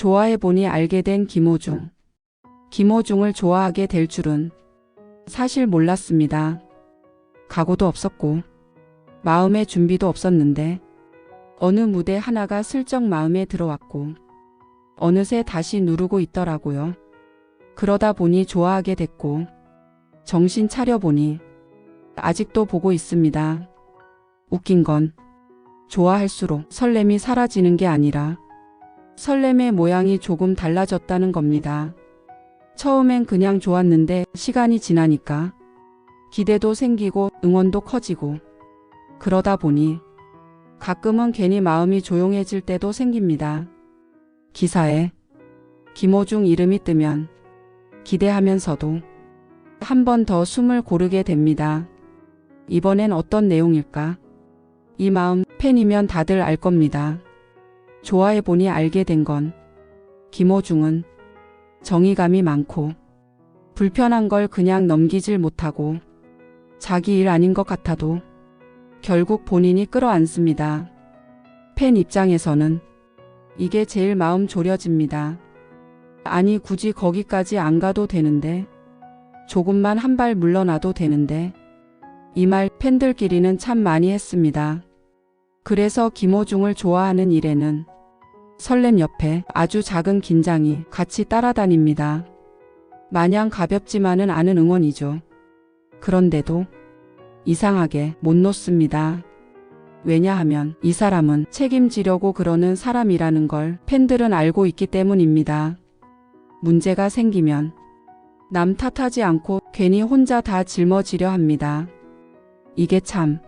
좋아해보니 알게 된 김호중. 김호중을 좋아하게 될 줄은 사실 몰랐습니다. 각오도 없었고, 마음의 준비도 없었는데, 어느 무대 하나가 슬쩍 마음에 들어왔고, 어느새 다시 누르고 있더라고요. 그러다 보니 좋아하게 됐고, 정신 차려보니, 아직도 보고 있습니다. 웃긴 건, 좋아할수록 설렘이 사라지는 게 아니라, 설렘의 모양이 조금 달라졌다는 겁니다. 처음엔 그냥 좋았는데 시간이 지나니까 기대도 생기고 응원도 커지고 그러다 보니 가끔은 괜히 마음이 조용해질 때도 생깁니다. 기사에 김호중 이름이 뜨면 기대하면서도 한 번 더 숨을 고르게 됩니다. 이번엔 어떤 내용일까? 이 마음 팬이면 다들 알 겁니다. 좋아해 보니 알게 된 건 김호중은 정의감이 많고 불편한 걸 그냥 넘기질 못하고 자기 일 아닌 것 같아도 결국 본인이 끌어안습니다. 팬 입장에서는 이게 제일 마음 졸여집니다. 아니 굳이 거기까지 안 가도 되는데 조금만 한 발 물러나도 되는데 이 말 팬들끼리는 참 많이 했습니다. 그래서 김호중을 좋아하는 일에는 설렘 옆에 아주 작은 긴장이 같이 따라다닙니다. 마냥 가볍지만은 않은 응원이죠. 그런데도 이상하게 못 놓습니다. 왜냐하면 이 사람은 책임지려고 그러는 사람이라는 걸 팬들은 알고 있기 때문입니다. 문제가 생기면 남 탓하지 않고 괜히 혼자 다 짊어지려 합니다. 이게 참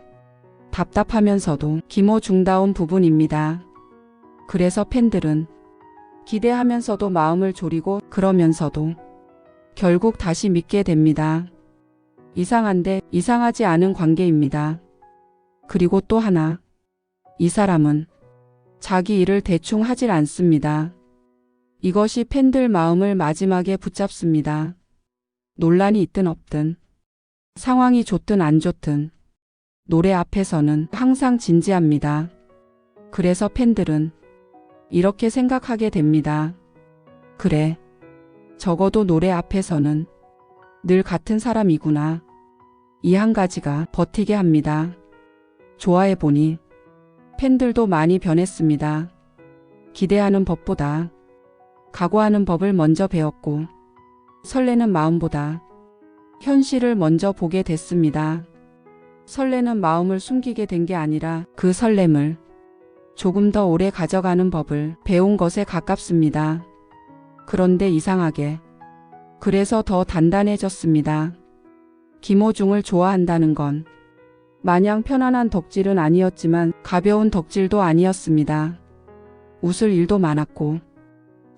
답답하면서도 김호중다운 부분입니다. 그래서 팬들은 기대하면서도 마음을 졸이고 그러면서도 결국 다시 믿게 됩니다. 이상한데 이상하지 않은 관계입니다. 그리고 또 하나. 이 사람은 자기 일을 대충 하질 않습니다. 이것이 팬들 마음을 마지막에 붙잡습니다. 논란이 있든 없든, 상황이 좋든 안 좋든, 노래 앞에서는 항상 진지합니다. 그래서 팬들은 이렇게 생각하게 됩니다. 그래. 적어도 노래 앞에서는 늘 같은 사람이구나. 이 한 가지가 버티게 합니다. 좋아해 보니 팬들도 많이 변했습니다. 기대하는 법보다 각오하는 법을 먼저 배웠고 설레는 마음보다 현실을 먼저 보게 됐습니다. 설레는 마음을 숨기게 된 게 아니라 그 설렘을 조금 더 오래 가져가는 법을 배운 것에 가깝습니다. 그런데 이상하게 그래서 더 단단해졌습니다. 김호중을 좋아한다는 건 마냥 편안한 덕질은 아니었지만 가벼운 덕질도 아니었습니다. 웃을 일도 많았고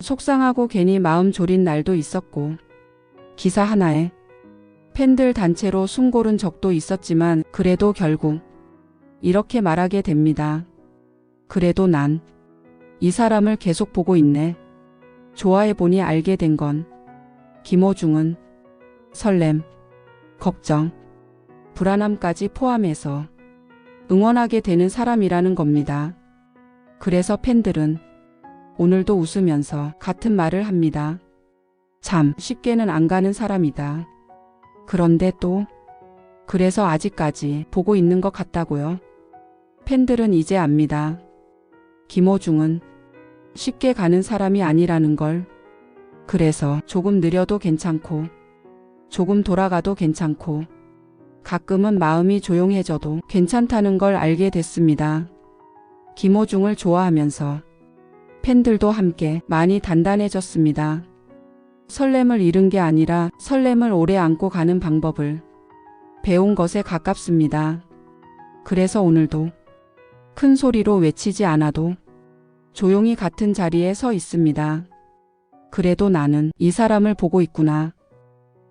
속상하고 괜히 마음 졸인 날도 있었고 기사 하나에 팬들 단체로 숨 고른 적도 있었지만 그래도 결국 이렇게 말하게 됩니다. 그래도 난 이 사람을 계속 보고 있네. 좋아해 보니 알게 된 건 김호중은 설렘, 걱정, 불안함까지 포함해서 응원하게 되는 사람이라는 겁니다. 그래서 팬들은 오늘도 웃으면서 같은 말을 합니다. 참 쉽게는 안 가는 사람이다. 그런데 또 그래서 아직까지 보고 있는 것 같다고요. 팬들은 이제 압니다. 김호중은 쉽게 가는 사람이 아니라는 걸. 그래서 조금 느려도 괜찮고, 조금 돌아가도 괜찮고, 가끔은 마음이 조용해져도 괜찮다는 걸 알게 됐습니다. 김호중을 좋아하면서 팬들도 함께 많이 단단해졌습니다. 설렘을 잃은 게 아니라 설렘을 오래 안고 가는 방법을 배운 것에 가깝습니다. 그래서 오늘도 큰 소리로 외치지 않아도 조용히 같은 자리에 서 있습니다. 그래도 나는 이 사람을 보고 있구나.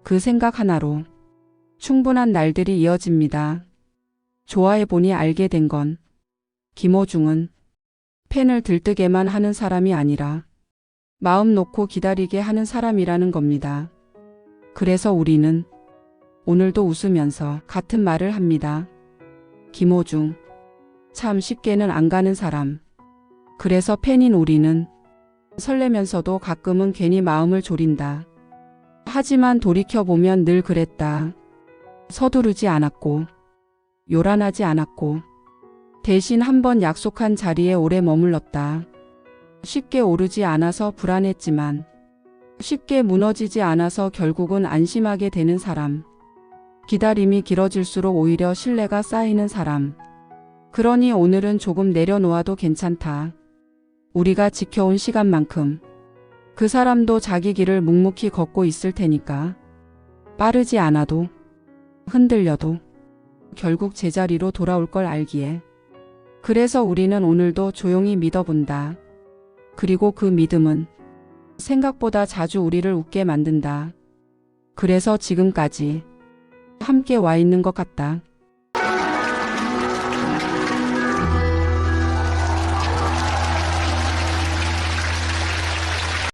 그 생각 하나로 충분한 날들이 이어집니다. 좋아해 보니 알게 된 건 김호중은 펜을 들뜨게만 하는 사람이 아니라 마음 놓고 기다리게 하는 사람이라는 겁니다. 그래서 우리는 오늘도 웃으면서 같은 말을 합니다. 김호중. 참 쉽게는 안 가는 사람. 그래서 팬인 우리는 설레면서도 가끔은 괜히 마음을 졸인다. 하지만 돌이켜보면 늘 그랬다. 서두르지 않았고, 요란하지 않았고, 대신 한번 약속한 자리에 오래 머물렀다. 쉽게 오르지 않아서 불안했지만, 쉽게 무너지지 않아서 결국은 안심하게 되는 사람. 기다림이 길어질수록 오히려 신뢰가 쌓이는 사람. 그러니 오늘은 조금 내려놓아도 괜찮다. 우리가 지켜온 시간만큼 그 사람도 자기 길을 묵묵히 걷고 있을 테니까. 빠르지 않아도 흔들려도 결국 제자리로 돌아올 걸 알기에. 그래서 우리는 오늘도 조용히 믿어본다. 그리고 그 믿음은 생각보다 자주 우리를 웃게 만든다. 그래서 지금까지 함께 와 있는 것 같다.